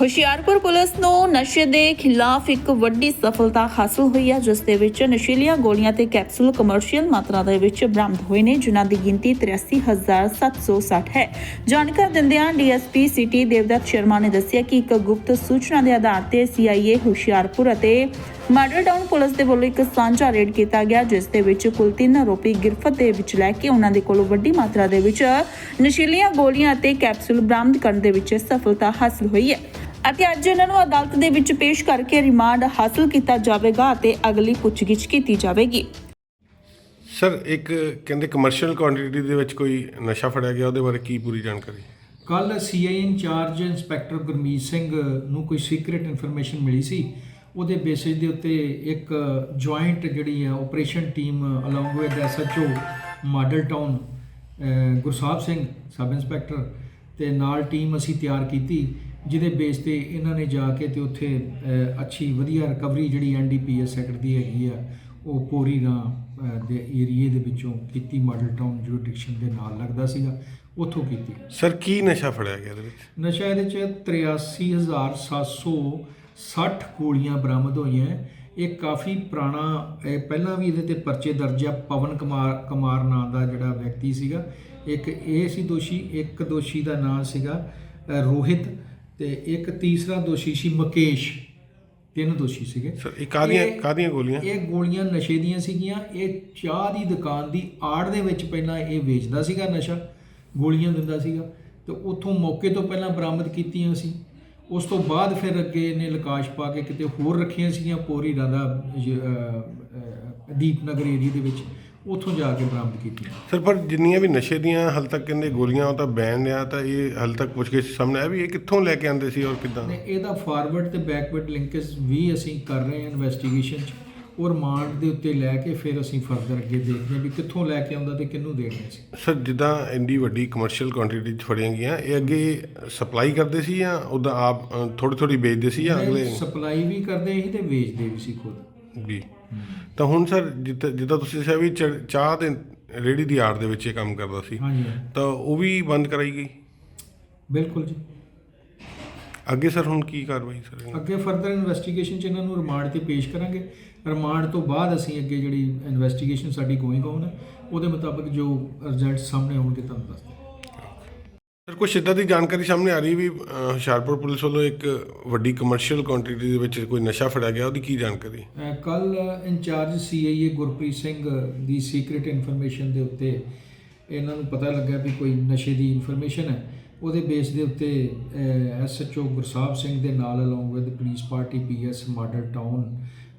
Hoshiarpur police ਨੂੰ ਨਸ਼ੇ ਦੇ ਖਿਲਾਫ ਇੱਕ ਵੱਡੀ ਸਫਲਤਾ ਹਾਸਲ ਹੋਈ ਹੈ, ਜਿਸ ਦੇ ਵਿੱਚ ਨਸ਼ੀਲੀਆਂ ਗੋਲੀਆਂ ਤੇ ਕੈਪਸੂਲ ਕਮਰਸ਼ੀਅਲ ਮਾਤਰਾ ਦੇ ਵਿੱਚ ਬਰਾਮਦ ਹੋਏ ਨੇ, ਜਿਨ੍ਹਾਂ ਦੀ ਗਿਣਤੀ 83760 ਹੈ। ਜਾਣਕਾਰੀ ਦਿੰਦਿਆਂ ਡੀਐਸਪੀ ਸਿਟੀ ਦੇਵਦੱਤ ਸ਼ਰਮਾ ਨੇ ਦੱਸਿਆ ਕਿ ਇੱਕ ਗੁਪਤ ਸੂਚਨਾ ਦੇ ਆਧਾਰ ਤੇ ਸੀਆਈਏ ਹੁਸ਼ਿਆਰਪੁਰ ਅਤੇ ਮਾਡਲ ਟਾਊਨ ਪੁਲਿਸ ਦੇ ਵੱਲੋਂ ਇੱਕ ਸਾਂਝਾ ਰੇਡ ਕੀਤਾ ਗਿਆ, ਜਿਸ ਦੇ ਵਿੱਚ ਕੁੱਲ ਤਿੰਨ ਆਰੋਪੀ ਗ੍ਰਿਫ਼ਤ ਦੇ ਵਿੱਚ ਲੈ ਕੇ ਉਹਨਾਂ ਦੇ ਕੋਲੋਂ ਵੱਡੀ ਮਾਤਰਾ ਦੇ ਵਿੱਚ ਨਸ਼ੀਲੀਆਂ ਗੋਲੀਆਂ ਅਤੇ ਕੈਪਸੂਲ ਬਰਾਮਦ ਕਰਨ ਦੇ ਵਿੱਚ ਸਫਲਤਾ ਹਾਸਲ ਹੋਈ ਹੈ। ਅਤੇ ਅੱਜ ਇਹਨਾਂ ਨੂੰ ਅਦਾਲਤ ਦੇ ਵਿੱਚ ਪੇਸ਼ ਕਰਕੇ ਰਿਮਾਂਡ ਹਾਸਲ ਕੀਤਾ ਜਾਵੇਗਾ ਅਤੇ ਅਗਲੀ ਪੁੱਛਗਿੱਛ ਕੀਤੀ ਜਾਵੇਗੀ। ਸਰ ਇੱਕ ਕਹਿੰਦੇ ਕਮਰਸ਼ੀਅਲ ਕੁਆਂਟੀਟੀ ਦੇ ਵਿੱਚ ਕੋਈ ਨਸ਼ਾ ਫੜਿਆ ਗਿਆ ਉਹਦੇ ਬਾਰੇ ਕੀ ਪੂਰੀ ਜਾਣਕਾਰੀ? ਕੱਲ CI incharge inspector Gurmeet Singh ਨੂੰ ਕੋਈ ਸੀਕ੍ਰੀਟ ਇਨਫੋਰਮੇਸ਼ਨ ਮਿਲੀ ਸੀ। ਉਹਦੇ ਬੇਸਿਸ ਦੇ ਉੱਤੇ ਇੱਕ ਜੁਆਇੰਟ ਜਿਹੜੀ ਹੈ operation team along with SHO Model Town Gursahib Singh sub inspector ਤੇ ਨਾਲ ਟੀਮ ਅਸੀਂ ਤਿਆਰ ਕੀਤੀ। ਜਿਹਦੇ ਬੇਸ ਤੇ ਇਹਨਾਂ ਨੇ ਜਾ ਕੇ ਤੇ ਉੱਥੇ ਅੱਛੀ ਵਧੀਆ ਰਿਕਵਰੀ ਜਿਹੜੀ ਐਨਡੀਪੀਐਸ ਸੈਕਟਰ ਦੀ ਹੈਗੀ ਆ ਉਹ ਪੋਰੀ ਰਾਂ ਦੇ ਏਰੀਏ ਦੇ ਵਿੱਚੋਂ ਕੀਤੀ ਮਾਡਲ ਟਾਊਨ ਜੁਰਿਸਡਿਕਸ਼ਨ ਦੇ ਨਾਲ ਲੱਗਦਾ ਸੀਗਾ ਉੱਥੋਂ ਕੀਤੀ। ਸਰ ਕੀ ਨਸ਼ਾ ਫੜਿਆ ਗਿਆ ਇਹਦੇ ਵਿੱਚ? ਨਸ਼ਾ ਇਹਦੇ ਚ 83760 ਗੋਲੀਆਂ ਬਰਾਮਦ ਹੋਈਆਂ। ਇਹ ਕਾਫੀ ਪੁਰਾਣਾ ਇਹ ਪਹਿਲਾਂ ਵੀ ਇਹਦੇ ਤੇ ਪਰਚੇ ਦਰਜ ਆ ਪਵਨ ਕੁਮਾਰ ਕੁਮਾਰ ਨਾਂ ਦਾ ਜਿਹੜਾ ਵਿਅਕਤੀ ਸੀਗਾ। ਇੱਕ ਇਹ ਸੀ ਦੋਸ਼ੀ ਇੱਕ ਦੋਸ਼ੀ ਦਾ ਨਾਮ ਸੀਗਾ ਰੋਹਿਤ। ਤੇ ਇੱਕ ਤੀਸਰਾ ਦੋਸ਼ੀ ਸੀ ਮੁਕੇਸ਼। ਤਿੰਨ ਦੋਸ਼ੀ ਸੀਗੇ। ਸਰ ਇਹ ਕਾਦੀਆਂ ਇਹ- ਕਾਦੀਆਂ ਗੋਲੀਆਂ? ਇਹ ਗੋਲੀਆਂ ਨਸ਼ੇ ਦੀਆਂ ਸੀਗੀਆਂ। ਇਹ ਚਾਹ ਦੀ ਦੁਕਾਨ ਦੀ ਆੜ ਦੇ ਵਿੱਚ ਪਹਿਲਾਂ ਇਹ ਵੇਚਦਾ ਸੀਗਾ ਨਸ਼ਾ ਗੋਲੀਆਂ ਦਿੰਦਾ ਸੀਗਾ। ਤੇ ਉੱਥੋਂ ਮੌਕੇ ਤੋਂ ਪਹਿਲਾਂ ਬਰਾਮਦ ਕੀਤੀਆਂ ਸੀ। ਉਸ ਤੋਂ ਬਾਅਦ ਫਿਰ ਅੱਗੇ ਇਹਨੇ ਲਕਾਸ਼ ਪਾ ਕੇ ਕਿਤੇ ਹੋਰ ਰੱਖੀਆਂ ਸੀਗੀਆਂ ਪੋਰੀ ਰਾਦਾ ਦੀਪਨਗਰ ਏਰੀਆ ਦੇ ਵਿੱਚ। ਉੱਥੋਂ ਜਾ ਕੇ ਬਰਾਮਦ ਕੀਤੀਆਂ। ਸਰ ਪਰ ਜਿੰਨੀਆਂ ਵੀ ਨਸ਼ੇ ਦੀਆਂ ਹਾਲ ਤੱਕ ਕਹਿੰਦੇ ਗੋਲੀਆਂ ਉਹ ਤਾਂ ਬੈਨ ਆ ਤਾਂ ਇਹ ਹਾਲ ਤੱਕ ਪੁੱਛ ਕੇ ਸਾਹਮਣੇ ਆਇਆ ਵੀ ਇਹ ਕਿੱਥੋਂ ਲੈ ਕੇ ਆਂਦੇ ਸੀ ਔਰ ਕਿੱਦਾਂ? ਨੇ ਇਹਦਾ ਫਾਰਵਰਡ ਤੇ ਬੈਕਵਰਡ ਲਿੰਕੇਜ ਵੀ ਅਸੀਂ ਕਰ ਰਹੇ ਹਾਂ ਇਨਵੈਸਟੀਗੇਸ਼ਨ ਚ ਔਰ ਮਾਂਡ ਦੇ ਉੱਤੇ ਲੈ ਕੇ ਫਿਰ ਅਸੀਂ ਫਰਦਰ ਅੱਗੇ ਦੇਖਦੇ ਹਾਂ ਵੀ ਕਿੱਥੋਂ ਲੈ ਕੇ ਆਉਂਦਾ ਤੇ ਕਿਹਨੂੰ ਦੇ ਰਿਹਾ ਸੀ। ਸਰ ਜਿੱਦਾਂ ਇੰਡੀ ਵੱਡੀ ਕਮਰਸ਼ੀਅਲ ਕੁਆਂਟੀਟੀ ਚ ਫੜੀਆਂ ਗਈਆਂ ਇਹ ਅੱਗੇ ਸਪਲਾਈ ਕਰਦੇ ਸੀ ਜਾਂ ਉਹਦਾ ਆਪ ਥੋੜੀ ਥੋੜੀ ਵੇਚਦੇ ਸੀ ਜਾਂ ਅਗਲੇ? ਸਪਲਾਈ ਵੀ ਕਰਦੇ ਸੀ ਤੇ ਵੇਚਦੇ ਵੀ ਸੀ ਖੁਦ। ਵੀ ਤਾਂ ਹੁਣ ਸਰ ਜਿੱਦਾਂ ਤੁਸੀਂ ਦੱਸਿਆ ਵੀ ਚ- ਚਾਹ ਦੇ ਰੇੜੀ ਦੀ ਆੜ ਦੇ ਵਿੱਚ ਇਹ ਕੰਮ ਕਰਦਾ ਸੀ। ਹਾਂਜੀ। ਤਾਂ ਉਹ ਵੀ ਬੰਦ ਕਰਾਈ ਗਈ? ਬਿਲਕੁਲ ਜੀ। ਅੱਗੇ ਸਰ ਹੁਣ ਕੀ ਕਾਰਵਾਈ ਸਰ? ਅੱਗੇ ਫਰਦਰ ਇਨਵੈਸਟੀਗੇਸ਼ਨ ਚ ਇਹਨਾਂ ਨੂੰ ਰਿਮਾਂਡ ਤੇ ਪੇਸ਼ ਕਰਾਂਗੇ। ਰਿਮਾਂਡ ਤੋਂ ਬਾਅਦ ਅਸੀਂ ਅੱਗੇ ਜਿਹੜੀ ਇਨਵੈਸਟੀਗੇਸ਼ਨ ਸਾਡੀ ਗੋਇੰਗ ਹੈ ਉਹਦੇ ਮੁਤਾਬਕ ਜੋ ਰਿਜ਼ਲਟ ਸਾਹਮਣੇ ਆਉਣਗੇ ਤੁਹਾਨੂੰ ਦੱਸ ਦਿਆਂਗੇ। ਸਰ ਕੁਛ ਇਦਾਂ ਦੀ ਜਾਣਕਾਰੀ ਸਾਹਮਣੇ ਆ ਰਹੀ ਵੀ ਅਹ, ਹੁਸ਼ਿਆਰਪੁਰ ਪੁਲਿਸ ਵੱਲੋਂ ਇੱਕ ਵੱਡੀ ਕਮਰਸ਼ੀਅਲ ਕੁਆਂਟੀਟੀ ਦੇ ਵਿੱਚ ਕੋਈ ਨਸ਼ਾ ਫੜਿਆ ਗਿਆ ਉਹਦੀ ਕੀ ਜਾਣਕਾਰੀ? ਕੱਲ ਇੰਚਾਰਜ ਸੀਆਈਏ ਗੁਰਪ੍ਰੀਤ ਸਿੰਘ ਦੀ ਸੀਕ੍ਰੀਟ ਇਨਫੋਰਮੇਸ਼ਨ ਦੇ ਉੱਤੇ ਇਹਨਾਂ ਨੂੰ ਪਤਾ ਲੱਗਾ ਵੀ ਕੋਈ ਨਸ਼ੇ ਦੀ ਇਨਫੋਰਮੇਸ਼ਨ ਹੈ। ਉਹਦੇ ਬੇਸ ਦੇ ਉੱਤੇ ਐਸਐਚਓ ਗੁਰਸਾਹਿਬ ਸਿੰਘ ਦੇ ਨਾਲ along with police party PS Model Town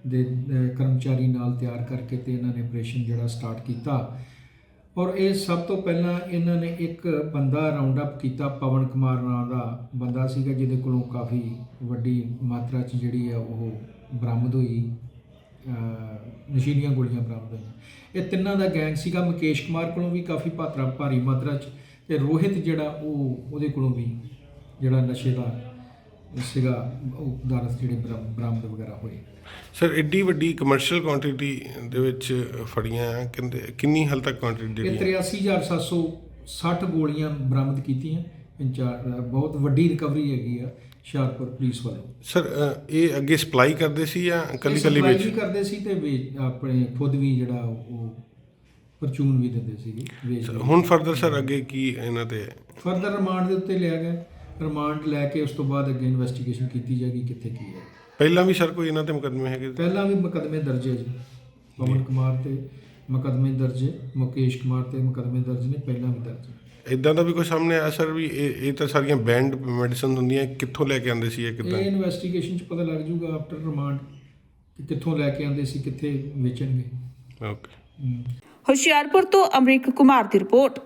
ਦੇ ਅਹ, ਕਰਮਚਾਰੀ ਨਾਲ ਤਿਆਰ ਕਰਕੇ ਤੇ ਇਹਨਾਂ ਨੇ ਆਪਰੇਸ਼ਨ ਜਿਹੜਾ ਸਟਾਰਟ ਕੀਤਾ। ਔਰ ਇਹ ਸਭ ਤੋਂ ਪਹਿਲਾਂ ਇਹਨਾਂ ਨੇ ਇੱਕ ਬੰਦਾ ਰਾਉਂਡ ਅਪ ਕੀਤਾ ਪਵਨ ਕੁਮਾਰ ਨਾਂ ਦਾ ਬੰਦਾ ਸੀਗਾ ਜਿਹਦੇ ਕੋਲੋਂ ਕਾਫੀ ਵੱਡੀ ਮਾਤਰਾ 'ਚ ਜਿਹੜੀ ਆ ਉਹ ਬਰਾਮਦ ਹੋਈ ਨਸ਼ੀਲੀਆਂ ਗੋਲੀਆਂ ਬਰਾਮਦ ਹੋਈਆਂ। ਇਹ ਤਿੰਨਾਂ ਦਾ ਗੈਂਗ ਸੀਗਾ, ਮੁਕੇਸ਼ ਕੁਮਾਰ ਕੋਲੋਂ ਵੀ ਕਾਫੀ ਪਾਤਰਾ ਭਾਰੀ ਮਾਤਰਾ 'ਚ ਤੇ ਰੋਹਿਤ ਜਿਹੜਾ ਉਹ ਉਹਦੇ ਕੋਲੋਂ ਵੀ ਜਿਹੜਾ ਨਸ਼ੇ ਦਾ ਸੀਗਾ ਉਹ ਜਿਹੜੇ ਬਰਾ- ਬਰਾਮਦ ਵਗੈਰਾ ਹੋਏ। ਸਰ ਐਡੀ ਵੱਡੀ ਕਮਰਸ਼ੀਅਲ ਕੁਆਂਟੀਟੀ ਦੇ ਵਿੱਚ ਫੜੀਆਂ ਆ, ਕਹਿੰਦੇ ਕਿੰਨੀ ਹਾਲ ਤੱਕ ਕੁਆਂਟੀਟੀ ਇਹ ਜਿਹੜੀ 83760 ਗੋਲੀਆਂ ਬਰਾਮਦ ਕੀਤੀਆਂ ਇੰਚਾਰ ਬਹੁਤ ਵੱਡੀ ਰਿਕਵਰੀ ਹੈਗੀ ਆ ਹੁਸ਼ਿਆਰਪੁਰ ਪੁਲਿਸ ਵੱਲੋਂ। ਸਰ ਇਹ ਅੱਗੇ ਸਪਲਾਈ ਕਰਦੇ ਸੀ ਜਾਂ ਕੱਲੀ ਕੱਲੀ supply ਵੇਚ? ਵੀ ਕਰਦੇ ਸੀ ਤੇ ਵੇਚ ਆਪਣੇ ਖੁਦ ਵੀ ਜਿਹੜਾ ਉਹ ਪਰਚੂਨ ਵੀ ਦਿੰਦੇ ਸੀਗੇ ਵੇਚ ਹੁਣ ਫਰਦਰ ਸਰ ਅੱਗੇ ਕੀ ਇਹਨਾਂ ਤੇ? ਫਰਦਰ ਰਿਮਾਂਡ ਦੇ ਉੱਤੇ ਲਿਆ ਗਿਆ। ਰਿਮਾਂਡ ਲੈ ਕੇ ਉਸ ਤੋਂ ਬਾਅਦ ਅੱਗੇ ਇਨਵੈਸਟੀਗੇਸ਼ਨ ਕੀਤੀ ਜਾਏਗੀ ਕਿੱਥੇ ਕੀ ਹੈ। ਪਹਿਲਾਂ ਵੀ ਸਰ ਕੋਈ ਇਹਨਾਂ ਤੇ ਮੁਕੱਦਮੇ ਹੈਗੇ? ਪਹਿਲਾਂ ਵੀ ਮੁਕੱਦਮੇ ਦਰਜ ਹੈ ਜੀ। ਪਵਨ ਕੁਮਾਰ ਤੇ ਮੁਕੱਦਮੇ ਦਰਜ ਹੈ ਮੁਕੇਸ਼ ਕੁਮਾਰ ਤੇ ਮੁਕੱਦਮੇ ਦਰਜ ਨੇ ਪਹਿਲਾਂ ਵੀ ਦਰਜ ਹੈ। ਇਦਾਂ ਦਾ ਵੀ ਕੋਈ ਸਾਹਮਣੇ ਆਇਆ ਸਰ ਵੀ ਇਹ ਇਹ ਤਾਂ ਸਾਰੀਆਂ ਬੈਂਡ ਮੈਡੀਸਨ ਹੁੰਦੀਆਂ ਕਿੱਥੋਂ ਲੈ ਕੇ ਆਉਂਦੇ ਸੀ ਇਹ ਕਿੱਦਾਂ? ਇਹ ਇਨਵੈਸਟੀਗੇਸ਼ਨ ਚ ਪਤਾ ਲੱਗ ਜਾਊਗਾ ਆਫਟਰ ਰਿਮਾਂਡ ਕਿ ਕਿੱਥੋਂ ਲੈ ਕੇ ਆਉਂਦੇ ਸੀ ਕਿੱਥੇ ਵੇਚਣਗੇ। ਓਕੇ। ਹੁਸ਼ਿਆਰਪੁਰ ਤੋਂ ਅਮਰੀਕ ਕੁਮਾਰ ਦੀ ਰਿਪੋਰਟ।